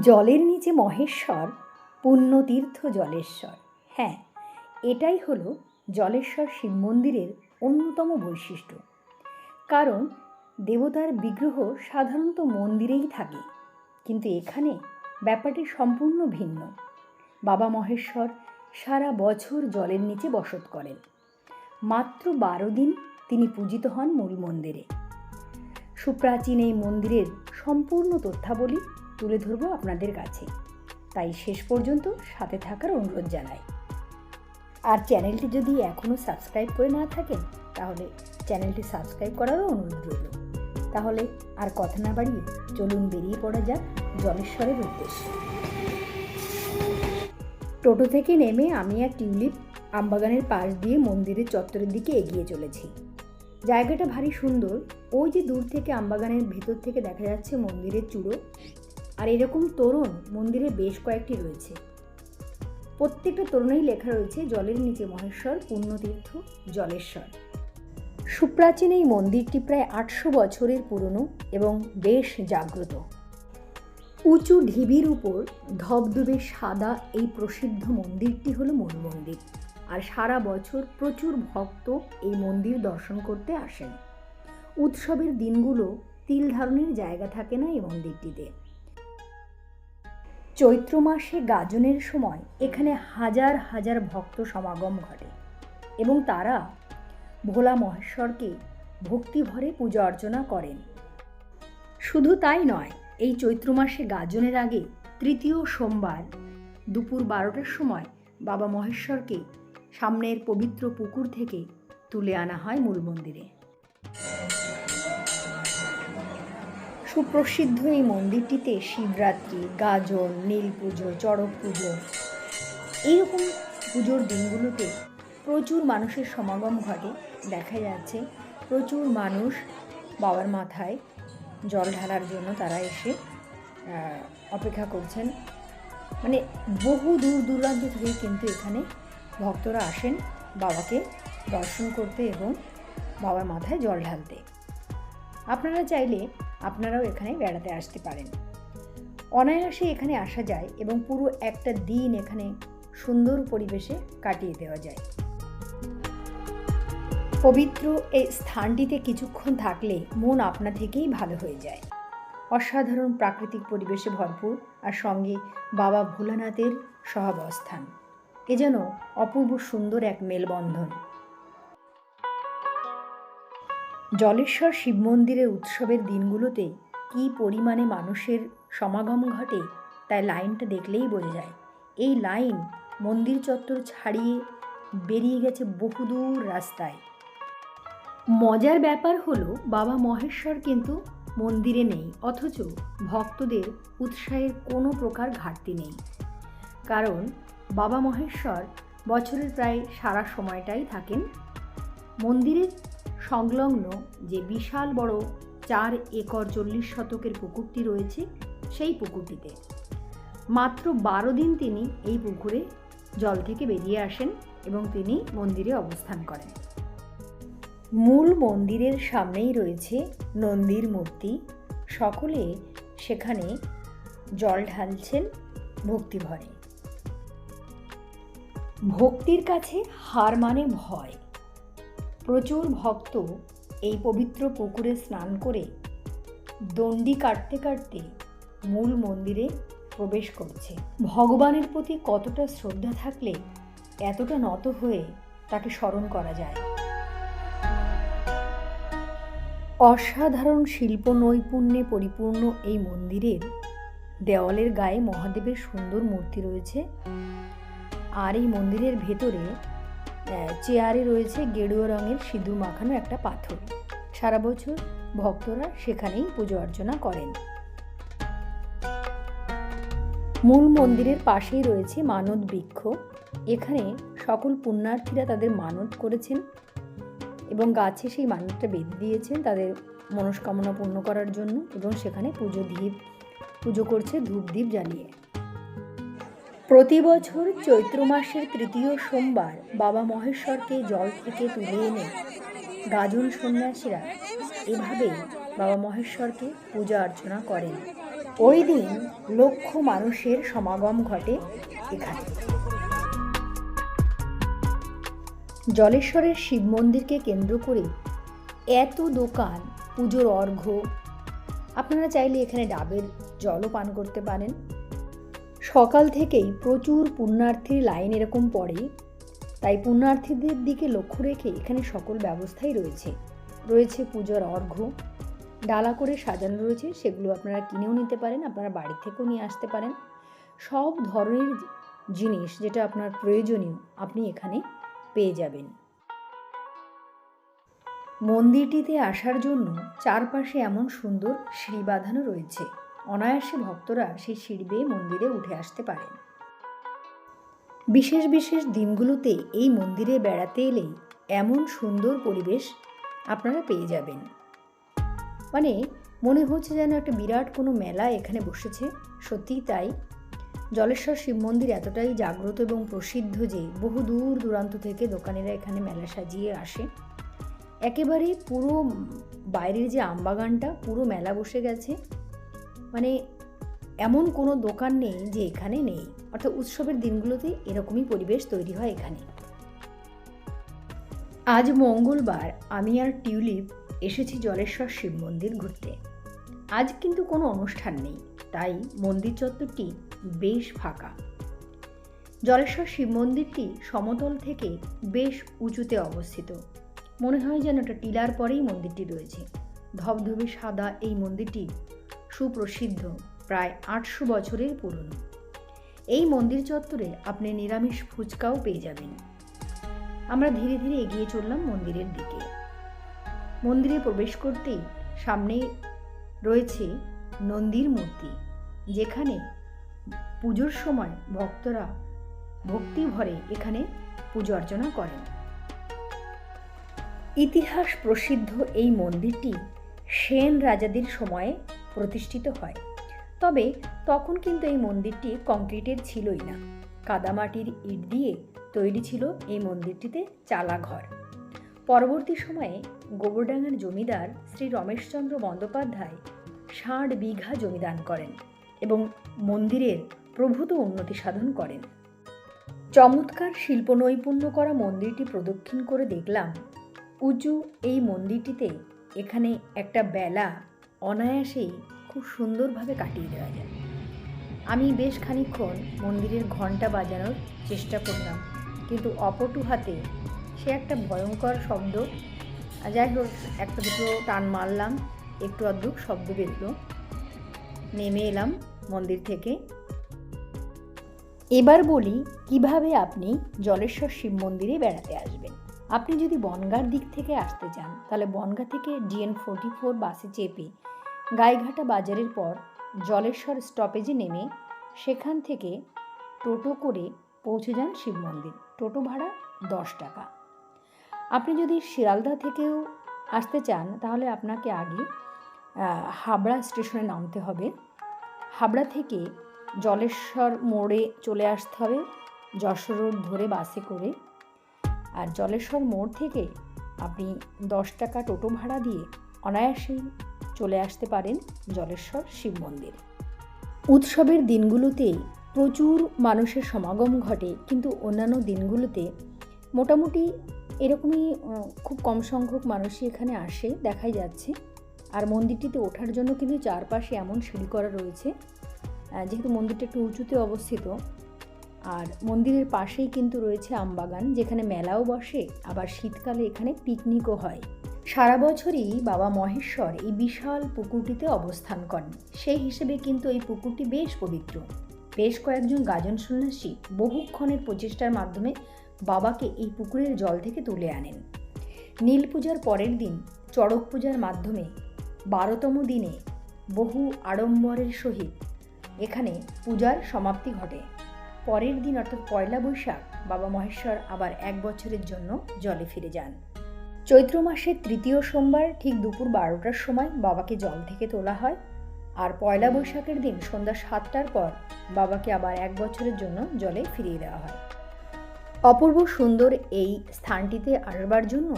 জলের নিচে মহেশ্বর, পুণ্যতীর্থ জলেশ্বর। হ্যাঁ এটাই হলো জলেশ্বর শিব মন্দিরের অন্যতম বৈশিষ্ট্য। কারণ দেবতার বিগ্রহ সাধারণত মন্দিরেই থাকে। কিন্তু এখানে ব্যাপারটি সম্পূর্ণ ভিন্ন। বাবা মহেশ্বর সারা বছর জলের নিচে বসত করেন। মাত্র বারো দিন তিনি পূজিত হন মূল মন্দিরে। সুপ্রাচীন এই মন্দিরের সম্পূর্ণ তথ্যাবলী তুলে ধরবো আপনাদের কাছে। তাই শেষ পর্যন্ত সাথে থাকার অনুরোধ জানাই। আর চ্যানেলটি যদি এখনও সাবস্ক্রাইব করে না থাকেন, তাহলে চ্যানেলটি সাবস্ক্রাইব করারও অনুরোধ রইল। তাহলে আর কথা না বাড়িয়ে চলুন বেরিয়ে পড়া যাক জলেশ্বরের উদ্দেশ্যে। টোটো থেকে নেমে আমি এক টিউলিপ আমবাগানের পাশ দিয়ে মন্দিরের চত্বরের দিকে এগিয়ে চলেছি। জায়গাটা ভারী সুন্দর। ওই যে দূর থেকে আমবাগানের ভেতর থেকে দেখা যাচ্ছে মন্দিরের চূড়ো। আর এরকম তোরণ মন্দিরে বেশ কয়েকটি রয়েছে। প্রত্যেকটা তোরণেই লেখা রয়েছে, জলের নিচে মহেশ্বর, পুণ্যতীর্থ, জলেশ্বর। সুপ্রাচীন এই মন্দিরটি প্রায় আটশো বছরের পুরনো এবং বেশ জাগ্রত। উঁচু ঢিবির উপর ধবধবে সাদা এই প্রসিদ্ধ মন্দিরটি হলো মূল মন্দির। আর সারা বছর প্রচুর ভক্ত এই মন্দির দর্শন করতে আসেন। উৎসবের দিনগুলো তিল ধারণের জায়গা থাকে না এই মন্দিরটিতে। চৈত্র মাসে গাজনের সময় এখানে হাজার হাজার ভক্ত সমাগম ঘটে এবং তারা ভোলা মহেশ্বরকে ভক্তিভরে পূজা অর্চনা করেন। শুধু তাই নয়, এই চৈত্র মাসে গাজনের আগে তৃতীয় সোমবার দুপুর বারোটার সময় বাবা মহেশ্বরকে সামনের পবিত্র পুকুর থেকে তুলে আনা হয় মূল মন্দিরে। সুপ্রসিদ্ধ এই মন্দিরটিতে শিবরাত্রি গাজন নীল পুজো, চড়ক পুজো, এইরকম পুজোর দিনগুলোতে প্রচুর মানুষের সমাগম ঘটে। দেখা যাচ্ছে প্রচুর মানুষ বাবার মাথায় জল ঢালার জন্য তারা এসে অপেক্ষা করছেন। মানে বহু দূর দূরান্ত থেকে কিন্তু এখানে ভক্তরা আসেন বাবাকে দর্শন করতে এবং বাবার মাথায় জল ঢালতে। আপনারা চাইলে আপনারাও এখানে বেড়াতে আসতে পারেন। অনায়াসে এখানে আসা যায় এবং পুরো একটা দিন এখানে সুন্দর পরিবেশে কাটিয়ে দেওয়া যায়। পবিত্র এই স্থানটিতে কিছুক্ষণ থাকলে মন আপনা থেকেই ভালো হয়ে যায়। অসাধারণ প্রাকৃতিক পরিবেশে ভরপুর আর সঙ্গে বাবা ভোলানাথের সহাবস্থান। এ যেন অপূর্ব সুন্দর এক মেলবন্ধন। জলেশ্বর শিব মন্দিরের উৎসবের দিনগুলোতে কী পরিমাণে মানুষের সমাগম ঘটে, তাই লাইনটা দেখলেই বোঝা যায়। এই লাইন মন্দির চত্বর ছাড়িয়ে বেরিয়ে গেছে বহুদূর রাস্তায়। মজার ব্যাপার হলো, বাবা মহেশ্বর কিন্তু মন্দিরে নেই, অথচ ভক্তদের উৎসাহের কোনো প্রকার ঘাটতি নেই। কারণ বাবা মহেশ্বর বছরের প্রায় সারা সময়টাই থাকেন মন্দিরের সংলগ্ন যে বিশাল বড় চার একর চল্লিশ শতকের পুকুরটি রয়েছে, সেই পুকুরটিতে। মাত্র বারো দিন তিনি এই পুকুরে জল থেকে বেরিয়ে আসেন এবং তিনি মন্দিরে অবস্থান করেন। মূল মন্দিরের সামনেই রয়েছে নন্দীর মূর্তি। সকলে সেখানে জল ঢালছেন ভক্তিভরে ভক্তির কাছে হার মানে ভয়। প্রচুর ভক্ত এই পবিত্র পুকুরে স্নান করে দণ্ডি কাটতে কাটতে মূল মন্দিরে প্রবেশ করছে। ভগবানের প্রতি কতটা শ্রদ্ধা থাকলে এতটা নত হয়ে তাকে স্মরণ করা যায়। অসাধারণ শিল্প নৈপুণ্যে পরিপূর্ণ এই মন্দিরের দেওয়ালের গায়ে মহাদেবের সুন্দর মূর্তি রয়েছে। আর এই মন্দিরের ভেতরে চেয়ারে রয়েছে গেরুয়া রঙের সিঁদুর মাখানো একটা পাথর। সারা বছর ভক্তরা সেখানেই পুজো অর্চনা করেন। মূল মন্দিরের পাশেই রয়েছে মানত বৃক্ষ। এখানে সকল পুণ্যার্থীরা তাদের মানত করেছেন এবং গাছে সেই মানতটা বেঁধে দিয়েছেন তাদের মনস্কামনা পূর্ণ করার জন্য এবং সেখানে পুজো দ্বীপ পুজো করছে ধূপ দ্বীপ জ্বালিয়ে। প্রতি বছর চৈত্র মাসের তৃতীয় সোমবার বাবা মহেশ্বরকে জল থেকে তুলে এনে গাজন সন্ন্যাসীরা এভাবেই বাবা মহেশ্বরকে পূজা অর্চনা করেন। ওই দিন লক্ষ মানুষের সমাগম ঘটে এখানে। জলেশ্বরের শিব মন্দিরকে কেন্দ্র করে এত দোকান, পুজোর অর্ঘ্য। আপনারা চাইলে এখানে ডাবের জলও পান করতে পারেন। সকাল থেকেই প্রচুর পুণ্যার্থীর লাইন এরকম পড়ে, তাই পুণ্যার্থীদের দিকে লক্ষ্য রেখে এখানে সকল ব্যবস্থাই রয়েছে। রয়েছে পুজোর অর্ঘ্য, ডালা করে সাজানো রয়েছে, সেগুলো আপনারা কিনেও নিতে পারেন, আপনারা বাড়ি থেকেও নিয়ে আসতে পারেন। সব ধরনের জিনিস যেটা আপনার প্রয়োজনীয় আপনি এখানে পেয়ে যাবেন। মন্দিরটিতে আসার জন্য চারপাশে এমন সুন্দর সিঁড়ি বাঁধানো রয়েছে। অনায়াসে ভক্তরা সেই সিঁড়ি বেয়ে মন্দিরে উঠে আসতে পারেন। বিশেষ বিশেষ দিনগুলোতে এই মন্দিরে বেড়াতে এলে এমন সুন্দর পরিবেশ আপনারা পেয়ে যাবেন। মানে মনে হচ্ছে যেন একটা বিরাট কোনো মেলা এখানে বসেছে। সত্যিই তাই। জলেশ্বর শিব মন্দির এতটাই জাগ্রত এবং প্রসিদ্ধ যে বহু দূর দূরান্ত থেকে দোকানিরা এখানে মেলা সাজিয়ে আসে। একেবারে পুরো বাইরের যে আমবাগানটা পুরো মেলা বসে গেছে। মানে এমন কোনো দোকান নেই যে এখানে নেই। অর্থাৎ উৎসবের দিনগুলোতে এরকমই পরিবেশ তৈরি হয় এখানে। আজ মঙ্গলবার আমি আর টিউলিপ এসেছি জলেশ্বর শিব মন্দির ঘুরতে। আজ কিন্তু কোনো অনুষ্ঠান নেই, তাই মন্দির চত্বরটি বেশ ফাঁকা। জলেশ্বর শিব মন্দিরটি সমতল থেকে বেশ উঁচুতে অবস্থিত। মনে হয় যেন একটা টিলার পরেই মন্দিরটি রয়েছে। ধবধবে সাদা এই মন্দিরটি সুপ্রসিদ্ধ, প্রায় আটশো বছরের পুরনো। এই মন্দির চত্বরে আপনি নিরামিষ ফুচকাও পেয়ে যাবেন। আমরা ধীরে ধীরে এগিয়ে চললাম মন্দিরের দিকে। মন্দিরে প্রবেশ করতেই সামনে রয়েছে নন্দীর মূর্তি, যেখানে পুজোর সময় ভক্তরা ভক্তি ভরে এখানে পুজো অর্চনা করেন। ইতিহাস প্রসিদ্ধ এই মন্দিরটি সেন রাজাদের সময়ে প্রতিষ্ঠিত হয়। তবে তখন কিন্তু এই মন্দিরটি কংক্রিটের ছিলই না। কাদামাটির ইট দিয়ে তৈরি ছিল এই মন্দিরটিতে চালাঘর। পরবর্তী সময়ে গোবরডাঙ্গার জমিদার শ্রী রমেশচন্দ্র বন্দ্যোপাধ্যায় ষাট বিঘা জমিদান করেন এবং মন্দিরের প্রভূত উন্নতি সাধন করেন। চমৎকার শিল্প নৈপুণ্য করা মন্দিরটি প্রদক্ষিণ করে দেখলাম, উঁচু এই মন্দিরটিতে এখানে একটা বেলা অনায়াসেই খুব সুন্দরভাবে কাটিয়ে দেওয়া যায়। আমি বেশ খানিক্ষণ মন্দিরের ঘণ্টা বাজানোর চেষ্টা করলাম, কিন্তু অপটু হাতে সে একটা ভয়ঙ্কর শব্দ যাই হোক, একটা দুটো টান মারলাম, একটু অদ্ভুত শব্দ বেরলো। নেমে এলাম মন্দির থেকে। এবার বলি, কীভাবে আপনি জলেশ্বর শিব মন্দিরে বেড়াতে আসবেন? আপনি যদি বনগার দিক থেকে আসতে চান, তাহলে বনগা থেকে ডিএন ফোর্টি ফোর বাসে চেপে গাইঘাটা বাজারের পর জলেশ্বর স্টপেজে নেমে সেখান থেকে টোটো করে পৌঁছে যান শিব মন্দির। টোটো ভাড়া দশ টাকা। আপনি যদি শিয়ালদা থেকেও আসতে চান, তাহলে আপনাকে আগে হাবড়া স্টেশনে নামতে হবে। হাবড়া থেকে জলেশ্বর মোড়ে চলে আসতে হবে, যশোর রোড ধরে বাসে করে। আর জলেশ্বর মোড় থেকে আপনি দশ টাকা টোটো ভাড়া দিয়ে অনায়াসেই চলে আসতে পারেন জলেশ্বর শিব মন্দির। উৎসবের দিনগুলোতে প্রচুর মানুষের সমাগম ঘটে, কিন্তু অন্যান্য দিনগুলোতে মোটামুটি এরকমই খুব কম সংখ্যক মানুষই এখানে আসে, দেখাই যাচ্ছে। আর মন্দিরটিতে ওঠার জন্য কিন্তু চারপাশে এমন সিঁড়ি করা রয়েছে যেহেতু মন্দিরটা একটু উঁচুতে অবস্থিত। আর মন্দিরের পাশেই কিন্তু রয়েছে আমবাগান, যেখানে মেলাও বসে, আবার শীতকালে এখানে পিকনিকও হয়। সারা বছরই বাবা মহেশ্বর এই বিশাল পুকুরটিতে অবস্থান করেন। সেই হিসেবে কিন্তু এই পুকুরটি বেশ পবিত্র। বেশ কয়েকজন গাজন সন্ন্যাসী বহুক্ষণের প্রচেষ্টার মাধ্যমে বাবাকে এই পুকুরের জল থেকে তুলে আনেন। নীল পূজার পরের দিন, চড়ক পূজার মাধ্যমে বারোতম দিনে বহু আড়ম্বরের সহিত এখানে পূজার সমাপ্তি ঘটে। পরের দিন অর্থাৎ পয়লা বৈশাখ, বাবা মহেশ্বর আবার এক বছরের জন্য জলে ফিরে যান। চৈত্র মাসের তৃতীয় সোমবার ঠিক দুপুর বারোটার সময় বাবাকে জল থেকে তোলা হয়। আর পয়লা বৈশাখের দিন সন্ধ্যা সাতটার পর বাবাকে আবার এক বছরের জন্য জলে ফিরিয়ে দেওয়া হয়। অপূর্ব সুন্দর এই স্থানটিতে আসবার জন্য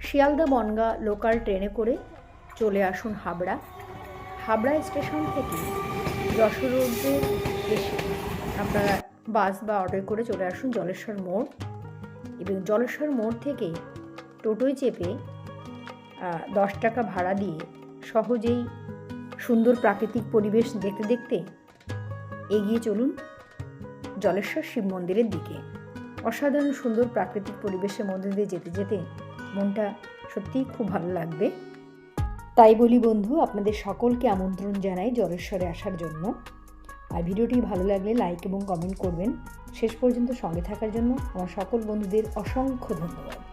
শিয়ালদা বনগা লোকাল ট্রেনে করে চলে আসুন হাবড়া। হাবড়া স্টেশন থেকে যশোর এসে আপনারা বাস বা অটোয় করে চলে আসুন জলেশ্বর মোড়। এবং জলেশ্বর মোড় থেকে টোটোয় চেপে দশ টাকা ভাড়া দিয়ে সহজেই সুন্দর প্রাকৃতিক পরিবেশ দেখতে দেখতে এগিয়ে চলুন জলেশ্বর শিব মন্দিরের দিকে। অসাধারণ সুন্দর প্রাকৃতিক পরিবেশের মধ্যে দিয়ে যেতে যেতে মনটা সত্যিই খুব ভালো লাগবে। তাই বলি বন্ধু, আপনাদের সকলকে আমন্ত্রণ জানাই জলেশ্বরে আসার জন্য। আর ভিডিওটি ভালো লাগলে লাইক এবং কমেন্ট করবেন। শেষ পর্যন্ত সঙ্গে থাকার জন্য আমার সকল বন্ধুদের অসংখ্য ধন্যবাদ।